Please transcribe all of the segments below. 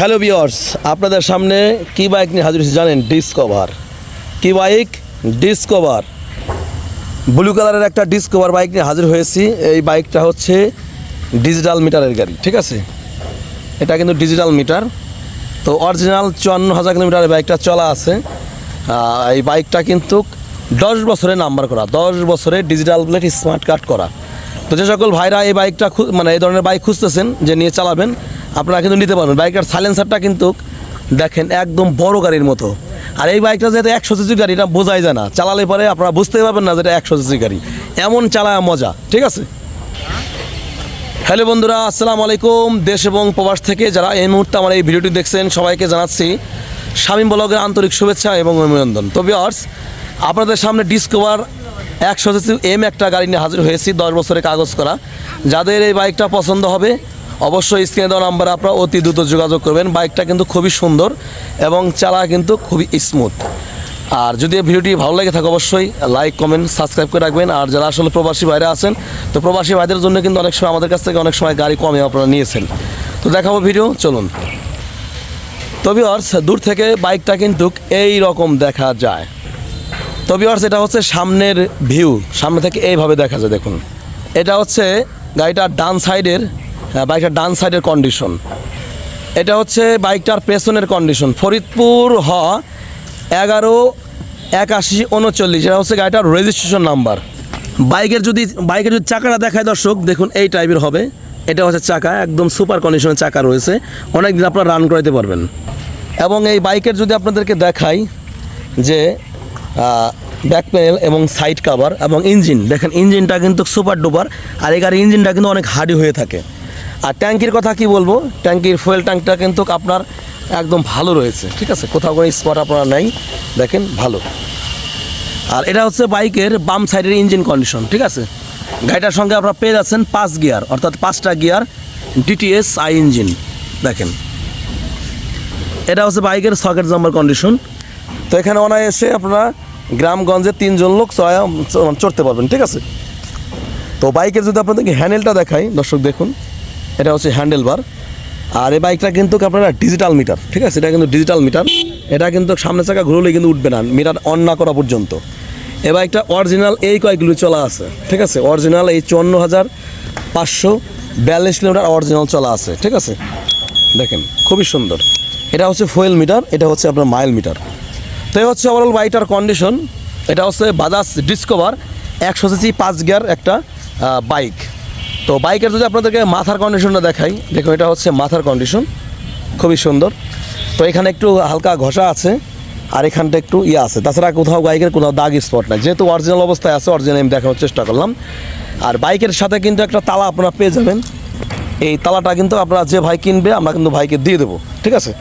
Hello বিয়ার্স আপনাদের সামনে কি বাইক নিয়ে হাজির হয়েছি জানেন? ডিসকভার কি বাইক? ডিসকভার ব্লু কালারের একটা ডিসকভার বাইক নিয়ে হাজির হয়েছি। এই বাইকটা হচ্ছে ডিজিটাল মিটারের গাড়ি, ঠিক আছে? এটা কিন্তু ডিজিটাল মিটার তো অরিজিনাল চুয়ান্ন হাজার কিলোমিটার বাইকটা চলা আছে। এই বাইকটা কিন্তু দশ বছরে নাম্বার করা, দশ বছরে ডিজিটাল প্লেট স্মার্ট কার্ড করা। তো যে সকল ভাইরা এই বাইকটা মানে এই ধরনের বাইক খুঁজতেছেন, যে নিয়ে চালাবেন আপনারা কিন্তু নিতে পারবেন। বাইকের সাইলেন্সারটা কিন্তু দেখেন একদম বড় গাড়ির মতো। আর এই বাইকটা যেটা একশো সিসি গাড়ি, এটা বোঝাই যায় না। চালালে পরে আপনারা বুঝতেই পারবেন না যেটা একশো সিসি গাড়ি। এমন চালায় মজা, ঠিক আছে? হ্যালো বন্ধুরা, আসসালামু আলাইকুম। দেশ এবং প্রবাস থেকে যারা এই মুহূর্তে আমার এই ভিডিওটি দেখছেন, সবাইকে জানাচ্ছি শামীম ব্লগের আন্তরিক শুভেচ্ছা এবং অভিনন্দন। তো বিয়ার্স আপনাদের সামনে ডিসকভার একশো সিসি এম একটা গাড়ি নিয়ে হাজির হয়েছি, দশ বছরের কাগজ করা। যাদের এই বাইকটা পছন্দ হবে অবশ্যই স্ক্রিনে দেওয়া নাম্বারে আপনারা অতি দ্রুত যোগাযোগ করবেন। বাইকটা কিন্তু খুবই সুন্দর এবং চালা কিন্তু খুবই স্মুথ আর যদি ভিডিওটি ভালো লাগে থাকে অবশ্যই লাইক কমেন্ট সাবস্ক্রাইব করে রাখবেন। আর যারা আসলে প্রবাসী বাইরে আছেন, তো প্রবাসী ভাইদের জন্য কিন্তু অনেক সময় আমাদের কাছ থেকে অনেক সময় গাড়ি কমে আপনারা নিয়েছেন। তো দেখাবো ভিডিও চলুন। তবে অর্স দূর থেকে বাইকটা কিন্তু এই রকম দেখা যায়। তবে অর্স এটা হচ্ছে সামনের ভিউ সামনে থেকে এইভাবে দেখা যায়, দেখুন। এটা হচ্ছে গাড়িটার ডান সাইডের আহ, বাইকটার ডান সাইডের কন্ডিশন এটা হচ্ছে বাইকটার পেছনের কন্ডিশন ফরিদপুর হ এগারো একাশি উনচল্লিশ। এটা হচ্ছে গাড়িটার রেজিস্ট্রেশন নাম্বার বাইকের যদি বাইকের যদি চাকাটা দেখায় দর্শক দেখুন এই টাইপের হবে। এটা হচ্ছে চাকা একদম সুপার কন্ডিশনের চাকা রয়েছে। অনেক দিন আপনারা রান করাইতে পারবেন। এবং এই বাইকের যদি আপনাদেরকে দেখাই যে ব্যাক প্যানেল এবং সাইড কাভার এবং ইঞ্জিন দেখেন ইঞ্জিনটা কিন্তু সুপার ডুপার আর এই গাড়ির ইঞ্জিনটা কিন্তু অনেক হার্ডি হয়ে থাকে। আর ট্যাঙ্কির কথা কি বলব? ট্যাঙ্কির ফুয়েল ট্যাঙ্কটা কিন্তু আপনার একদম ভালো রয়েছে, ঠিক আছে? কোথাও কোনো স্পট আপনারা নেই, দেখেন, ভালো। আর এটা হচ্ছে বাইকের বাম সাইডের ইঞ্জিন কন্ডিশন ঠিক আছে? গাড়িটার সঙ্গে আপনারা পেয়ে যাচ্ছেন পাঁচ গিয়ার, অর্থাৎ পাঁচটা গিয়ার ডিটিএস আই ইঞ্জিন দেখেন। এটা হচ্ছে বাইকের সকেট জাম্বার কন্ডিশন তো এখানে অনায়াসে আপনারা গ্রামগঞ্জে তিনজন লোক চড়া- চড়তে পারবেন, ঠিক আছে? তো বাইকের যদি আপনাদেরকে হ্যান্ডেলটা দেখাই, দর্শক দেখুন। এটা হচ্ছে হ্যান্ডেল বার। আর এই বাইকটা কিন্তু আপনারা ডিজিটাল মিটার, ঠিক আছে? এটা কিন্তু ডিজিটাল মিটার। এটা কিন্তু সামনে চাকা ঘুরলে কিন্তু উঠবে না, মিটার অন না করা পর্যন্ত। এই বাইকটা অরিজিনাল এই কয়েকগুলো চলা আছে, ঠিক আছে? অরিজিনাল এই চুয়ান্ন হাজার পাঁচশো বিয়াল্লিশ কিলোমিটার অরিজিনাল চলা আছে, ঠিক আছে? দেখেন, খুবই সুন্দর। এটা হচ্ছে ফুয়েল মিটার, এটা হচ্ছে আপনার মাইল মিটার। তো এই হচ্ছে ওভারঅল বাইকটার কন্ডিশন এটা হচ্ছে বাজাজ ডিসকভার একশো সিসি পাঁচ গিয়ার একটা বাইক। তো বাইকের যদি আপনাদেরকে মাথার কন্ডিশনটা দেখাই, দেখুন এটা হচ্ছে মাথার কন্ডিশন খুবই সুন্দর। তো এখানে একটু হালকা ঘষা আছে, আর এখানটা একটু ইয়ে আছে। তাছাড়া কোথাও বাইকের কোথাও দাগ স্পট নাই। যেহেতু অরিজিনাল অবস্থায় আছে অরিজিনাল আমি দেখানোর চেষ্টা করলাম। আর বাইকের সাথে কিন্তু একটা তালা আপনারা পেয়ে যাবেন। এই তালাটা কিন্তু আপনারা যে ভাই কিনবে, আমরা কিন্তু ভাইকে দিয়ে দেবো। ঠিক আছে?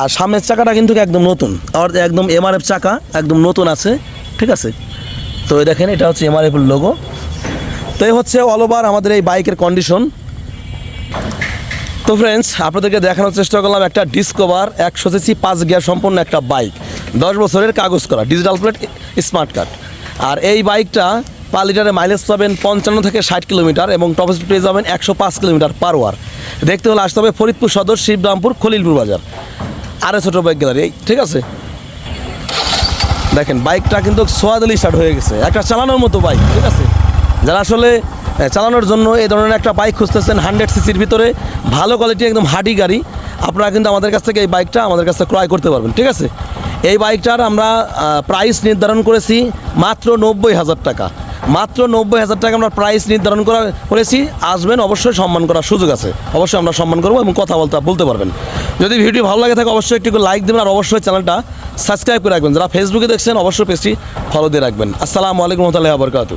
আর সামনের চাকাটা কিন্তু একদম নতুন। আর একদম এমআরএফ চাকা, একদম নতুন আছে। ঠিক আছে? তো দেখেন, এটা হচ্ছে এমআরএফ লোগো তো এই হচ্ছে অল ওভার আমাদের এই বাইকের কন্ডিশন তো ফ্রেন্ডস আপনাদেরকে দেখানোর চেষ্টা করলাম একটা ডিসকভার একশো সিসি পাঁচ গিয়ার সম্পন্ন একটা বাইক দশ বছরের কাগজ করা ডিজিটাল প্লেট স্মার্ট কার্ড আর এই বাইকটা পার লিটারে মাইলেজ পাবেন পঞ্চান্ন থেকে ষাট কিলোমিটার এবং টপ স্পিড পেয়ে যাবেন একশো পাঁচ কিলোমিটার পার ওয়ার দেখতে হলে আসতে হবে ফরিদপুর সদর, শিবরামপুর, খলিলপুর বাজার। আরে ছোটো বাইক গ্যালারি ঠিক আছে? দেখেন বাইকটা কিন্তু সোয়াদলি স্টার্ট হয়ে গেছে। একটা চালানোর মতো বাইক ঠিক আছে? যারা আসলে চালানোর জন্য এই ধরনের একটা বাইক খুঁজতেছেন হান্ড্রেড সিসির ভিতরে, ভালো কোয়ালিটি একদম হাডি গাড়ি, আপনারা কিন্তু আমাদের কাছ থেকে এই বাইকটা আমাদের কাছ ক্রয় করতে পারবেন, ঠিক আছে? এই বাইকটার আমরা প্রাইস নির্ধারণ করেছি মাত্র নব্বই হাজার টাকা। মাত্র নব্বই হাজার টাকা আমরা প্রাইস নির্ধারণ করা, করেছি, আসবেন, অবশ্যই সম্মান করার সুযোগ আছে। অবশ্যই আমরা সম্মান করব এবং কথা বলতে বলতে পারবেন। যদি ভিডিও ভালো লাগে থাকে, অবশ্যই একটু লাইক দেবেন আর অবশ্যই চ্যানেলটা সাবস্ক্রাইব করে রাখবেন। যারা ফেসবুকে দেখছেন, অবশ্যই পেজটি ফলো দিয়ে রাখবেন। আসসালামু আলাইকুম রহমতুল্লাহ বরকাতু